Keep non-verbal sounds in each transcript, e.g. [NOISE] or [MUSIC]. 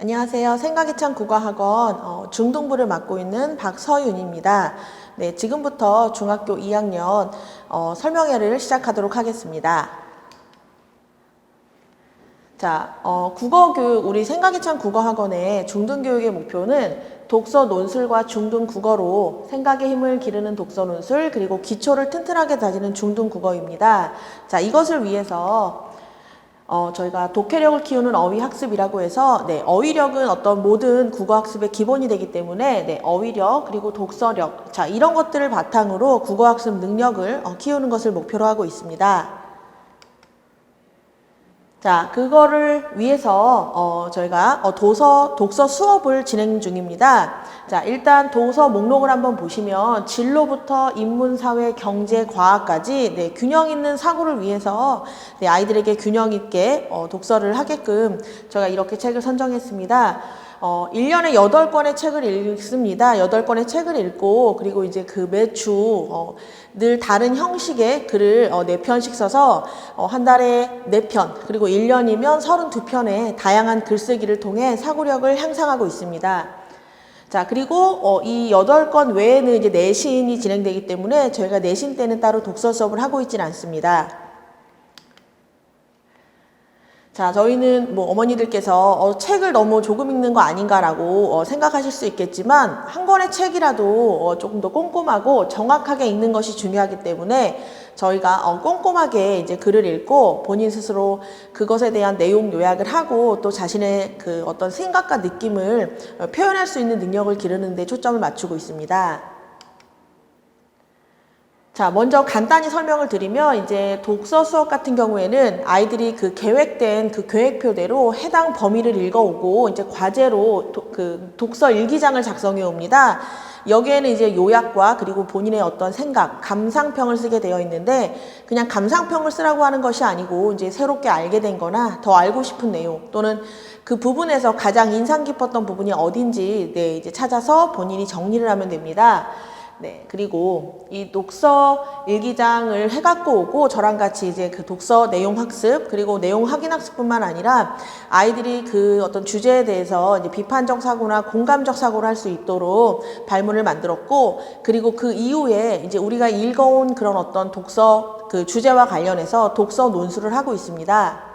안녕하세요. 생각이 찬 국어학원 어, 중등부를 맡고 있는 박서윤입니다. 네, 지금부터 중학교 2학년 어, 설명회를 시작하도록 하겠습니다. 자, 어, 국어교육, 우리 생각이 찬 국어학원의 중등교육의 목표는 독서 논술과 중등 국어로 생각의 힘을 기르는 독서 논술, 그리고 기초를 튼튼하게 다지는 중등 국어입니다. 자, 이것을 위해서 어, 저희가 독해력을 키우는 어휘 학습이라고 해서 네, 어휘력은 어떤 모든 국어 학습의 기본이 되기 때문에 네, 어휘력 그리고 독서력 자 이런 것들을 바탕으로 국어 학습 능력을 어, 키우는 것을 목표로 하고 있습니다. 자, 그거를 위해서 어, 저희가 어, 도서 독서 수업을 진행 중입니다. 자, 일단 도서 목록을 한번 보시면 진로부터 인문, 사회, 경제, 과학까지 네, 균형 있는 사고를 위해서 네, 아이들에게 균형 있게 어, 독서를 하게끔 저희가 이렇게 책을 선정했습니다. 어, 1년에 8권의 책을 읽습니다. 8권의 책을 읽고, 그리고 이제 그 매주, 어, 늘 다른 형식의 글을 어, 4편씩 써서 어, 한 달에 4편, 그리고 1년이면 32편의 다양한 글쓰기를 통해 사고력을 향상하고 있습니다. 자, 그리고 어, 이 8권 외에는 이제 내신이 진행되기 때문에 저희가 내신 때는 따로 독서 수업을 하고 있지는 않습니다. 자, 저희는 뭐 어머니들께서 어, 책을 너무 조금 읽는 거 아닌가라고 어, 생각하실 수 있겠지만 한 권의 책이라도 어, 조금 더 꼼꼼하고 정확하게 읽는 것이 중요하기 때문에 저희가 어, 꼼꼼하게 이제 글을 읽고 본인 스스로 그것에 대한 내용 요약을 하고 또 자신의 그 어떤 생각과 느낌을 어, 표현할 수 있는 능력을 기르는 데 초점을 맞추고 있습니다. 자, 먼저 간단히 설명을 드리면 이제 독서 수업 같은 경우에는 아이들이 그 계획된 그 계획표대로 해당 범위를 읽어오고 이제 과제로 도, 그 독서 일기장을 작성해 옵니다. 여기에는 이제 요약과 그리고 본인의 어떤 생각, 감상평을 쓰게 되어 있는데 그냥 감상평을 쓰라고 하는 것이 아니고 이제 새롭게 알게 된 거나 더 알고 싶은 내용 또는 그 부분에서 가장 인상 깊었던 부분이 어딘지 네, 이제 찾아서 본인이 정리를 하면 됩니다. 네, 그리고 이 독서 일기장을 해갖고 오고 저랑 같이 이제 그 독서 내용 학습 그리고 내용 확인 학습뿐만 아니라 아이들이 그 어떤 주제에 대해서 이제 비판적 사고나 공감적 사고를 할 수 있도록 발문을 만들었고 그리고 그 이후에 이제 우리가 읽어온 그런 어떤 독서 그 주제와 관련해서 독서 논술을 하고 있습니다.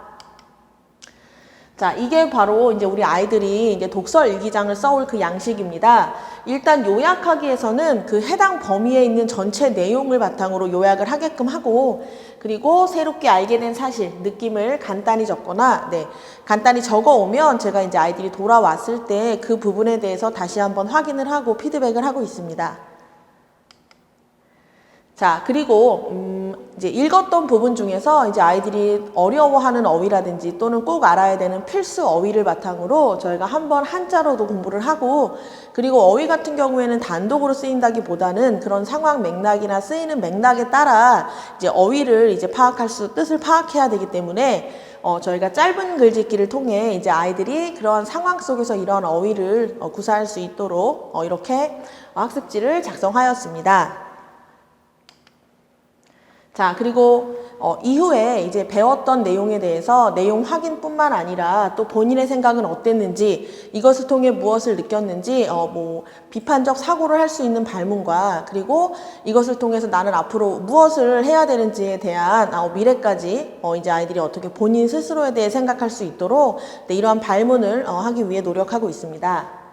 자, 이게 바로 이제 우리 아이들이 이제 독서 일기장을 써올 그 양식입니다. 일단 요약하기 위해서는 그 해당 범위에 있는 전체 내용을 바탕으로 요약을 하게끔 하고, 그리고 새롭게 알게 된 사실, 느낌을 간단히 적거나, 네, 간단히 적어 오면 제가 이제 아이들이 돌아왔을 때 그 부분에 대해서 다시 한번 확인을 하고 피드백을 하고 있습니다. 자, 그리고 음, 이제 읽었던 부분 중에서 이제 아이들이 어려워하는 어휘라든지 또는 꼭 알아야 되는 필수 어휘를 바탕으로 저희가 한번 한자로도 공부를 하고 그리고 어휘 같은 경우에는 단독으로 쓰인다기보다는 그런 상황 맥락이나 쓰이는 맥락에 따라 이제 어휘를 이제 파악할 수 뜻을 파악해야 되기 때문에 어, 저희가 짧은 글짓기를 통해 이제 아이들이 그런 상황 속에서 이런 어휘를 어, 구사할 수 있도록 어, 이렇게 학습지를 작성하였습니다. 자, 그리고 어, 이후에 이제 배웠던 내용에 대해서 내용 확인뿐만 아니라 또 본인의 생각은 어땠는지 이것을 통해 무엇을 느꼈는지 어, 뭐 비판적 사고를 할 수 있는 발문과 그리고 이것을 통해서 나는 앞으로 무엇을 해야 되는지에 대한 어, 미래까지 어, 이제 아이들이 어떻게 본인 스스로에 대해 생각할 수 있도록 네, 이러한 발문을 어, 하기 위해 노력하고 있습니다.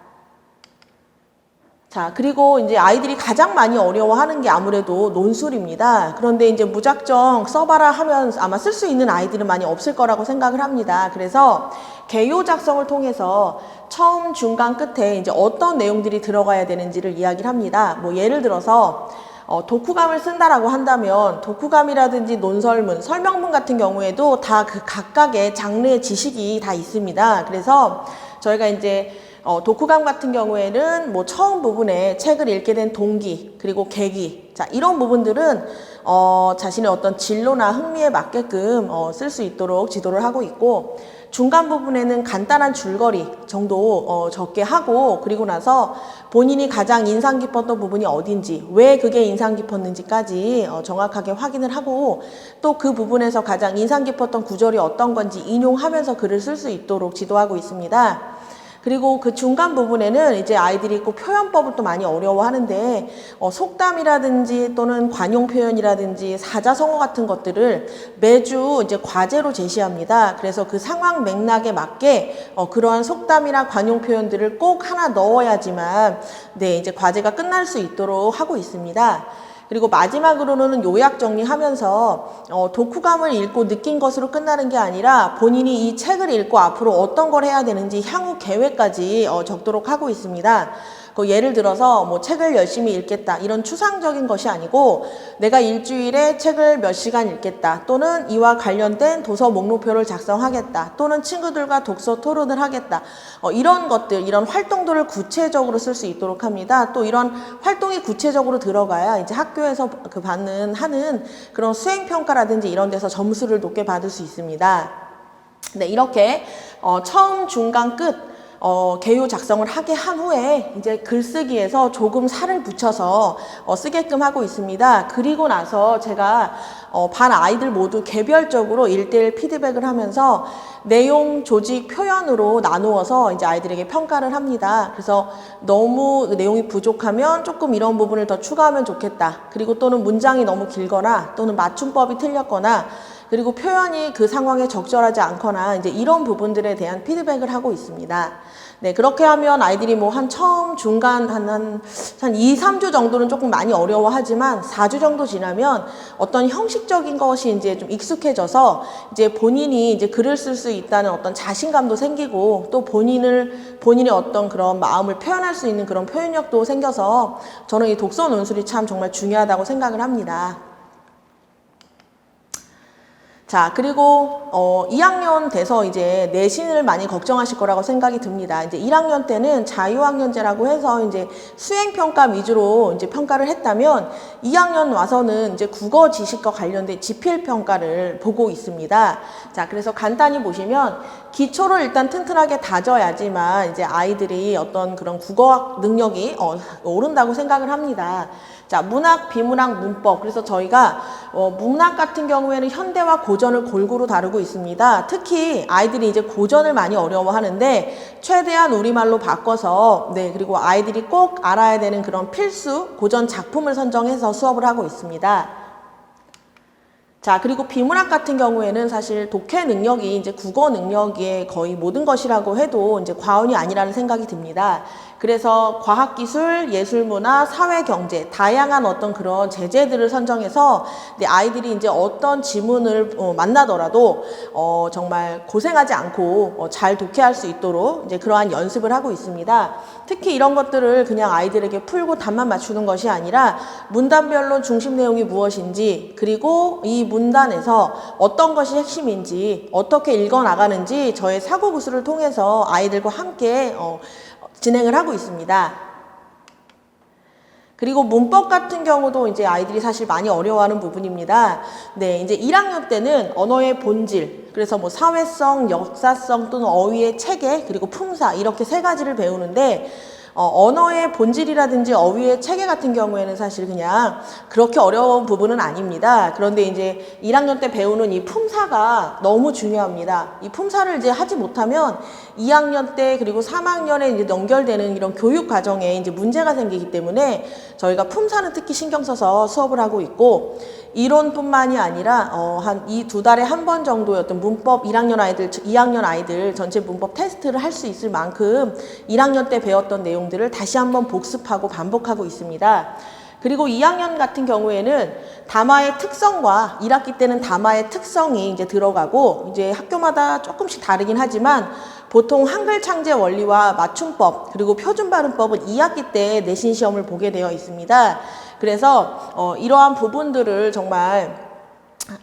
자, 그리고 이제 아이들이 가장 많이 어려워하는 게 아무래도 논술입니다. 그런데 이제 무작정 써봐라 하면 아마 쓸 수 있는 아이들은 많이 없을 거라고 생각을 합니다. 그래서 개요 작성을 통해서 처음, 중간, 끝에 이제 어떤 내용들이 들어가야 되는지를 이야기를 합니다. 뭐 예를 들어서 어, 독후감을 쓴다라고 한다면 독후감이라든지 논설문, 설명문 같은 경우에도 다 그 각각의 장르의 지식이 다 있습니다. 그래서 저희가 이제 어, 독후감 같은 경우에는 뭐 처음 부분에 책을 읽게 된 동기 그리고 계기 자 이런 부분들은 어, 자신의 어떤 진로나 흥미에 맞게끔 어, 쓸 수 있도록 지도를 하고 있고 중간 부분에는 간단한 줄거리 정도 어, 적게 하고 그리고 나서 본인이 가장 인상 깊었던 부분이 어딘지 왜 그게 인상 깊었는지까지 어, 정확하게 확인을 하고 또 그 부분에서 가장 인상 깊었던 구절이 어떤 건지 인용하면서 글을 쓸 수 있도록 지도하고 있습니다. 그리고 그 중간 부분에는 이제 아이들이 꼭 표현법을 또 많이 어려워하는데 어, 속담이라든지 또는 관용 표현이라든지 사자성어 같은 것들을 매주 이제 과제로 제시합니다. 그래서 그 상황 맥락에 맞게 어, 그러한 속담이나 관용 표현들을 꼭 하나 넣어야지만 네 이제 과제가 끝날 수 있도록 하고 있습니다. 그리고 마지막으로는 요약 정리하면서 어, 독후감을 읽고 느낀 것으로 끝나는 게 아니라 본인이 이 책을 읽고 앞으로 어떤 걸 해야 되는지 향후 계획까지 어, 적도록 하고 있습니다. 그 예를 들어서 뭐 책을 열심히 읽겠다 이런 추상적인 것이 아니고 내가 일주일에 책을 몇 시간 읽겠다 또는 이와 관련된 도서 목록표를 작성하겠다 또는 친구들과 독서 토론을 하겠다 어, 이런 것들 이런 활동들을 구체적으로 쓸 수 있도록 합니다. 또 이런 활동이 구체적으로 들어가야 이제 학교에서 그 받는 하는 그런 수행 평가라든지 이런 데서 점수를 높게 받을 수 있습니다. 네 이렇게 어, 처음 중간 끝 어, 개요 작성을 하게 한 후에 이제 글쓰기에서 조금 살을 붙여서 어, 쓰게끔 하고 있습니다. 그리고 나서 제가 어, 반 아이들 모두 개별적으로 일대일 피드백을 하면서 내용, 조직, 표현으로 나누어서 이제 아이들에게 평가를 합니다. 그래서 너무 그 내용이 부족하면 조금 이런 부분을 더 추가하면 좋겠다. 그리고 또는 문장이 너무 길거나 또는 맞춤법이 틀렸거나 그리고 표현이 그 상황에 적절하지 않거나 이제 이런 부분들에 대한 피드백을 하고 있습니다. 네, 그렇게 하면 아이들이 뭐 한 처음, 중간, 한, 한, 한 2, 3주 정도는 조금 많이 어려워하지만 4주 정도 지나면 어떤 형식적인 것이 이제 좀 익숙해져서 이제 본인이 이제 글을 쓸 수 있다는 어떤 자신감도 생기고 또 본인을, 본인의 어떤 그런 마음을 표현할 수 있는 그런 표현력도 생겨서 저는 이 독서 논술이 참 정말 중요하다고 생각을 합니다. 자, 그리고 어 2학년 돼서 이제 내신을 많이 걱정하실 거라고 생각이 듭니다. 이제 1학년 때는 자유학년제라고 해서 이제 수행 평가 위주로 이제 평가를 했다면 2학년 와서는 이제 국어 지식과 관련된 지필 평가를 보고 있습니다. 자, 그래서 간단히 보시면 기초를 일단 튼튼하게 다져야지만 이제 아이들이 어떤 그런 국어학 능력이 어, 오른다고 생각을 합니다. 자, 문학, 비문학, 문법. 그래서 저희가 어, 문학 같은 경우에는 현대와 고전을 골고루 다루고 있습니다. 특히 아이들이 이제 고전을 많이 어려워하는데 최대한 우리말로 바꿔서 네 그리고 아이들이 꼭 알아야 되는 그런 필수 고전 작품을 선정해서 수업을 하고 있습니다. 자, 그리고 비문학 같은 경우에는 사실 독해 능력이 이제 국어 능력의 거의 모든 것이라고 해도 이제 과언이 아니라는 생각이 듭니다. 그래서 과학기술, 예술문화, 사회경제 다양한 어떤 그런 제재들을 선정해서 아이들이 이제 어떤 지문을 어, 만나더라도 어, 정말 고생하지 않고 어, 잘 독해할 수 있도록 이제 그러한 연습을 하고 있습니다. 특히 이런 것들을 그냥 아이들에게 풀고 답만 맞추는 것이 아니라 문단별로 중심 내용이 무엇인지 그리고 이 문단에서 어떤 것이 핵심인지 어떻게 읽어 나가는지 저의 사고 구술을 통해서 아이들과 함께 어, 진행을 하고 있습니다. 그리고 문법 같은 경우도 이제 아이들이 사실 많이 어려워하는 부분입니다. 네, 이제 1학년 때는 언어의 본질, 그래서 뭐 사회성, 역사성 또는 어휘의 체계, 그리고 품사 이렇게 세 가지를 배우는데 어, 언어의 본질이라든지 어휘의 체계 같은 경우에는 사실 그냥 그렇게 어려운 부분은 아닙니다. 그런데 이제 1학년 때 배우는 이 품사가 너무 중요합니다. 이 품사를 이제 하지 못하면 2학년 때 그리고 3학년에 이제 연결되는 이런 교육 과정에 이제 문제가 생기기 때문에 저희가 품사는 특히 신경 써서 수업을 하고 있고 이론뿐만이 아니라 어, 한 이 두 달에 한 번 정도의 어떤 문법 1학년 아이들, 2학년 아이들 전체 문법 테스트를 할 수 있을 만큼 1학년 때 배웠던 내용 들을 다시 한번 복습하고 반복하고 있습니다. 그리고 2학년 같은 경우에는 담화의 특성과 1학기 때는 담화의 특성이 이제 들어가고 이제 학교마다 조금씩 다르긴 하지만 보통 한글 창제 원리와 맞춤법 그리고 표준 발음법은 2학기 때 내신 시험을 보게 되어 있습니다. 그래서 어, 이러한 부분들을 정말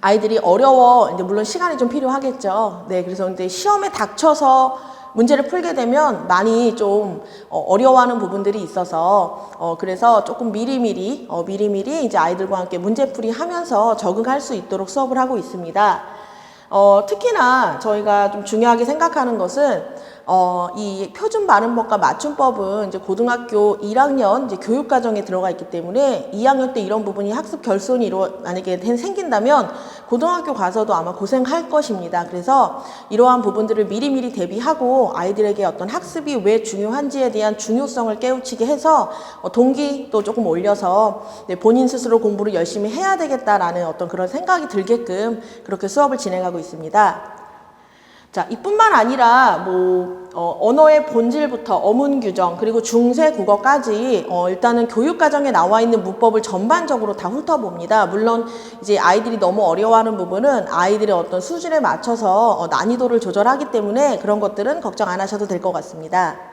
아이들이 어려워 이제 물론 시간이 좀 필요하겠죠. 네, 그래서 이제 시험에 닥쳐서 문제를 풀게 되면 많이 좀 어, 어려워하는 부분들이 있어서 어, 그래서 조금 미리미리 어, 미리미리 이제 아이들과 함께 문제풀이 하면서 적응할 수 있도록 수업을 하고 있습니다. 어, 특히나 저희가 좀 중요하게 생각하는 것은 어, 이 표준 발음법과 맞춤법은 이제 고등학교 1학년 이제 교육과정에 들어가 있기 때문에 2학년 때 이런 부분이 학습 결손이 이루 만약에 된- 생긴다면 고등학교 가서도 아마 고생할 것입니다. 그래서 이러한 부분들을 미리미리 대비하고 아이들에게 어떤 학습이 왜 중요한지에 대한 중요성을 깨우치게 해서 어, 동기도 조금 올려서 네, 본인 스스로 공부를 열심히 해야 되겠다라는 어떤 그런 생각이 들게끔 그렇게 수업을 진행하고 있습니다. 자, 이뿐만 아니라 뭐 어, 언어의 본질부터 어문 규정 그리고 중세 국어까지 어, 일단은 교육 과정에 나와 있는 문법을 전반적으로 다 훑어봅니다. 물론 이제 아이들이 너무 어려워하는 부분은 아이들의 어떤 수준에 맞춰서 어, 난이도를 조절하기 때문에 그런 것들은 걱정 안 하셔도 될 것 같습니다.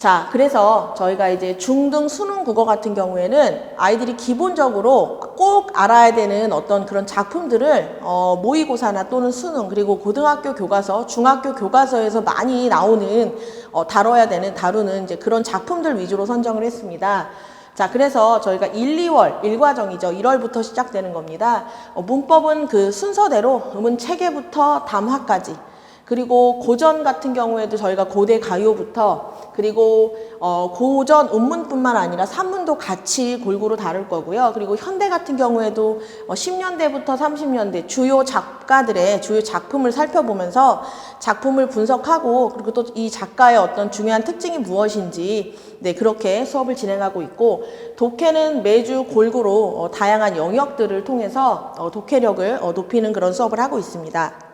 자, 그래서 저희가 이제 중등 수능 국어 같은 경우에는 아이들이 기본적으로 꼭 알아야 되는 어떤 그런 작품들을 어, 모의고사나 또는 수능 그리고 고등학교 교과서, 중학교 교과서에서 많이 나오는 어, 다뤄야 되는 다루는 이제 그런 작품들 위주로 선정을 했습니다. 자, 그래서 저희가 1, 2월 일과정이죠. 1월부터 시작되는 겁니다. 어, 문법은 그 순서대로 음은 체계부터 담화까지 그리고 고전 같은 경우에도 저희가 고대 가요부터 그리고 어, 고전 음문뿐만 아니라 산문도 같이 골고루 다룰 거고요. 그리고 현대 같은 경우에도 어, 10년대부터 30년대 주요 작가들의 주요 작품을 살펴보면서 작품을 분석하고 그리고 또 이 작가의 어떤 중요한 특징이 무엇인지 네 그렇게 수업을 진행하고 있고 독해는 매주 골고루 어, 다양한 영역들을 통해서 어, 독해력을 어, 높이는 그런 수업을 하고 있습니다.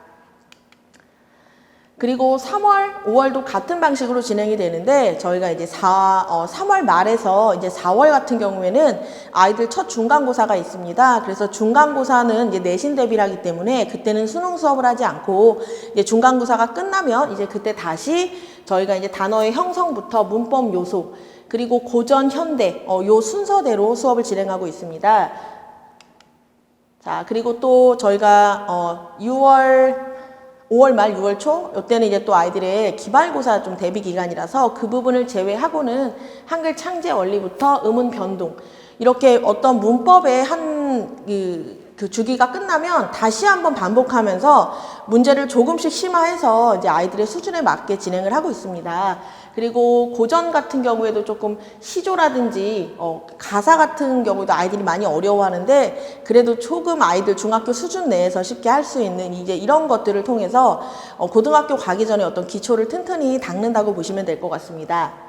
그리고 3월, 5월도 같은 방식으로 진행이 되는데 저희가 이제 4, 어, 3월 말에서 이제 4월 같은 경우에는 아이들 첫 중간고사가 있습니다. 그래서 중간고사는 이제 내신 대비라기 때문에 그때는 수능 수업을 하지 않고 이제 중간고사가 끝나면 이제 그때 다시 저희가 이제 단어의 형성부터 문법 요소 그리고 고전, 현대 어, 요 순서대로 수업을 진행하고 있습니다. 자, 그리고 또 저희가 어 6월 5월 말 6월 초 이때는 이제 또 아이들의 기말고사 좀 대비 기간이라서 그 부분을 제외하고는 한글 창제 원리부터 음운 변동 이렇게 어떤 문법의 한그 그 주기가 끝나면 다시 한번 반복하면서 문제를 조금씩 심화해서 이제 아이들의 수준에 맞게 진행을 하고 있습니다. 그리고 고전 같은 경우에도 조금 시조라든지 어, 가사 같은 경우도 아이들이 많이 어려워하는데 그래도 조금 아이들 중학교 수준 내에서 쉽게 할 수 있는 이제 이런 것들을 통해서 어, 고등학교 가기 전에 어떤 기초를 튼튼히 닦는다고 보시면 될 것 같습니다.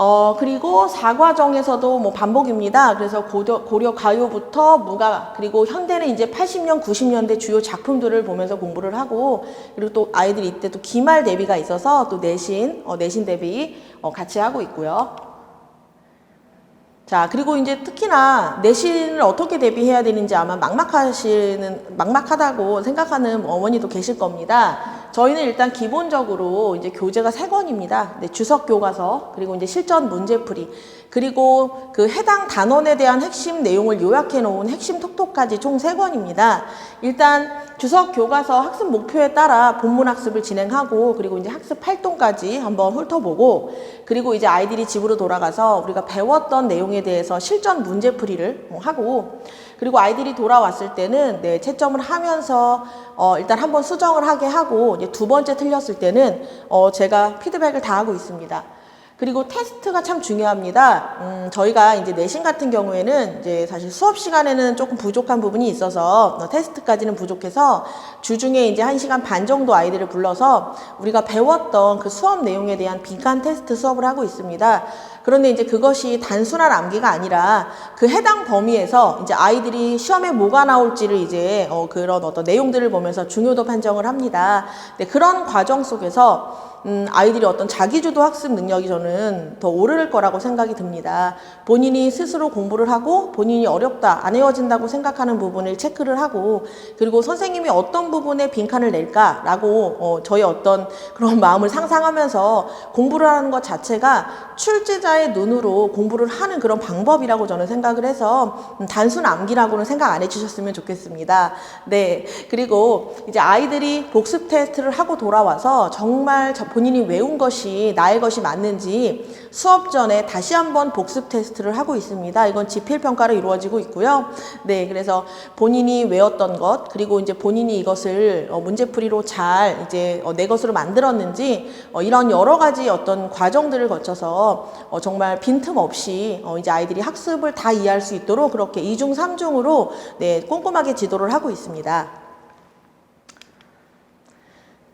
어, 그리고 사과정에서도 뭐 반복입니다. 그래서 고려, 고려 가요부터 무가, 그리고 현대는 이제 80년, 90년대 주요 작품들을 보면서 공부를 하고, 그리고 또 아이들이 이때 또 기말 대비가 있어서 또 내신, 어, 내신 대비 어, 같이 하고 있고요. 자, 그리고 이제 특히나 내신을 어떻게 대비해야 되는지 아마 막막하시는, 막막하다고 생각하는 어머니도 계실 겁니다. 저희는 일단 기본적으로 이제 교재가 세 권입니다. 네, 주석 교과서, 그리고 이제 실전 문제풀이, 그리고 그 해당 단원에 대한 핵심 내용을 요약해 놓은 핵심 톡톡까지 총 세 권입니다. 일단 주석 교과서 학습 목표에 따라 본문 학습을 진행하고 그리고 이제 학습 활동까지 한번 훑어보고 그리고 이제 아이들이 집으로 돌아가서 우리가 배웠던 내용에 대해서 실전 문제풀이를 뭐 하고 그리고 아이들이 돌아왔을 때는 네, 채점을 하면서 어, 일단 한번 수정을 하게 하고 두 번째 틀렸을 때는 어, 제가 피드백을 다 하고 있습니다. 그리고 테스트가 참 중요합니다. 음, 저희가 이제 내신 같은 경우에는 이제 사실 수업 시간에는 조금 부족한 부분이 있어서 어, 테스트까지는 부족해서 주중에 이제 한 시간 반 정도 아이들을 불러서 우리가 배웠던 그 수업 내용에 대한 빈칸 테스트 수업을 하고 있습니다. 그런데 이제 그것이 단순한 암기가 아니라 그 해당 범위에서 이제 아이들이 시험에 뭐가 나올지를 이제 어, 그런 어떤 내용들을 보면서 중요도 판정을 합니다. 네, 그런 과정 속에서 음, 아이들이 어떤 자기주도 학습 능력이 저는 더 오를 거라고 생각이 듭니다. 본인이 스스로 공부를 하고 본인이 어렵다, 안 외워진다고 생각하는 부분을 체크를 하고 그리고 선생님이 어떤 부분에 빈칸을 낼까라고 어, 저희 어떤 [LAUGHS] 그런 마음을 상상하면서 공부를 하는 것 자체가 출제자의 자의 눈으로 공부를 하는 그런 방법이라고 저는 생각을 해서 음, 단순 암기라고는 생각 안 해주셨으면 좋겠습니다. 네. 그리고 이제 아이들이 복습 테스트를 하고 돌아와서 정말 저 본인이 외운 것이 나의 것이 맞는지 수업 전에 다시 한번 복습 테스트를 하고 있습니다. 이건 지필 평가로 이루어지고 있고요. 네. 그래서 본인이 외웠던 것 그리고 이제 본인이 이것을 어, 문제풀이로 잘 이제 어, 내 것으로 만들었는지 어, 이런 여러 가지 어떤 과정들을 거쳐서 어, 정말 빈틈없이 어, 이제 아이들이 학습을 다 이해할 수 있도록 그렇게 이중삼중으로 네, 꼼꼼하게 지도를 하고 있습니다.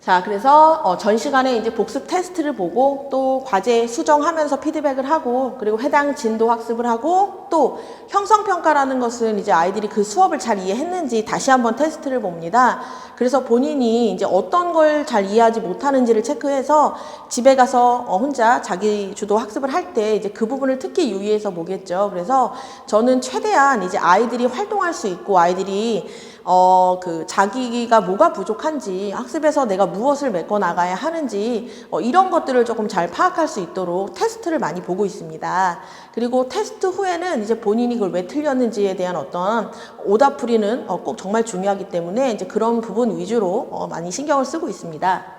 자, 그래서 어, 전 시간에 이제 복습 테스트를 보고 또 과제 수정하면서 피드백을 하고 그리고 해당 진도 학습을 하고 또 형성 평가라는 것은 이제 아이들이 그 수업을 잘 이해했는지 다시 한번 테스트를 봅니다. 그래서 본인이 이제 어떤 걸 잘 이해하지 못하는지를 체크해서 집에 가서 어, 혼자 자기 주도 학습을 할 때 이제 그 부분을 특히 유의해서 보겠죠. 그래서 저는 최대한 이제 아이들이 활동할 수 있고 아이들이 어, 그, 자기가 뭐가 부족한지, 학습에서 내가 무엇을 메꿔 나가야 하는지, 어, 이런 것들을 조금 잘 파악할 수 있도록 테스트를 많이 보고 있습니다. 그리고 테스트 후에는 이제 본인이 그걸 왜 틀렸는지에 대한 어떤 오답풀이는 어, 꼭 정말 중요하기 때문에 이제 그런 부분 위주로 어, 많이 신경을 쓰고 있습니다.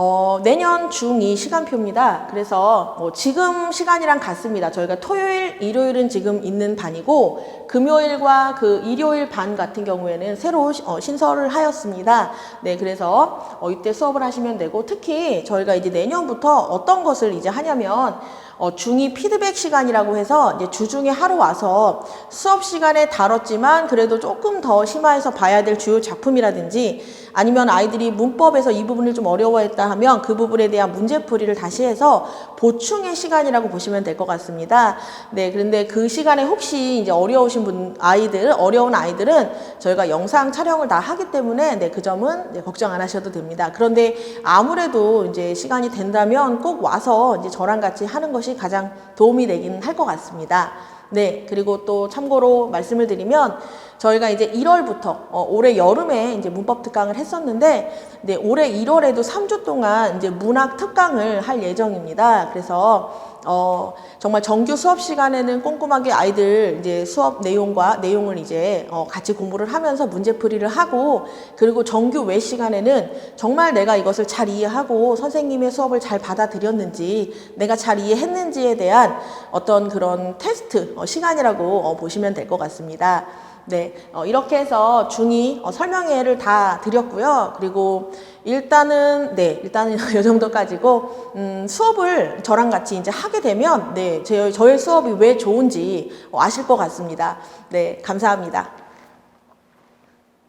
어, 내년 중2 시간표입니다. 그래서 뭐 지금 시간이랑 같습니다. 저희가 토요일, 일요일은 지금 있는 반이고 금요일과 그 일요일 반 같은 경우에는 새로 시- 어, 신설을 하였습니다. 네, 그래서 어, 이때 수업을 하시면 되고 특히 저희가 이제 내년부터 어떤 것을 이제 하냐면 어, 중2 피드백 시간이라고 해서 이제 주중에 하루 와서 수업 시간에 다뤘지만 그래도 조금 더 심화해서 봐야 될 주요 작품이라든지 아니면 아이들이 문법에서 이 부분을 좀 어려워했다 하면 그 부분에 대한 문제풀이를 다시 해서 보충의 시간이라고 보시면 될 것 같습니다. 네, 그런데 그 시간에 혹시 이제 어려우신 분, 아이들, 어려운 아이들은 저희가 영상 촬영을 다 하기 때문에 네, 그 점은 네, 걱정 안 하셔도 됩니다. 그런데 아무래도 이제 시간이 된다면 꼭 와서 이제 저랑 같이 하는 것이 가장 도움이 되긴 할 것 같습니다. 네, 그리고 또 참고로 말씀을 드리면 저희가 이제 1월부터 어, 올해 여름에 이제 문법 특강을 했었는데 네, 올해 1월에도 3주 동안 이제 문학 특강을 할 예정입니다. 그래서 어, 정말 정규 수업 시간에는 꼼꼼하게 아이들 이제 수업 내용과 내용을 이제 어, 같이 공부를 하면서 문제풀이를 하고 그리고 정규 외 시간에는 정말 내가 이것을 잘 이해하고 선생님의 수업을 잘 받아들였는지 내가 잘 이해했는지에 대한 어떤 그런 테스트 어, 시간이라고 어, 보시면 될 것 같습니다. 네, 어, 이렇게 해서 중이 어, 설명회를 다 드렸고요. 그리고 일단은 네, 일단은 [LAUGHS] 이 정도까지고 음, 수업을 저랑 같이 이제 하게 되면 네, 제, 저의 수업이 왜 좋은지 어, 아실 것 같습니다. 네, 감사합니다.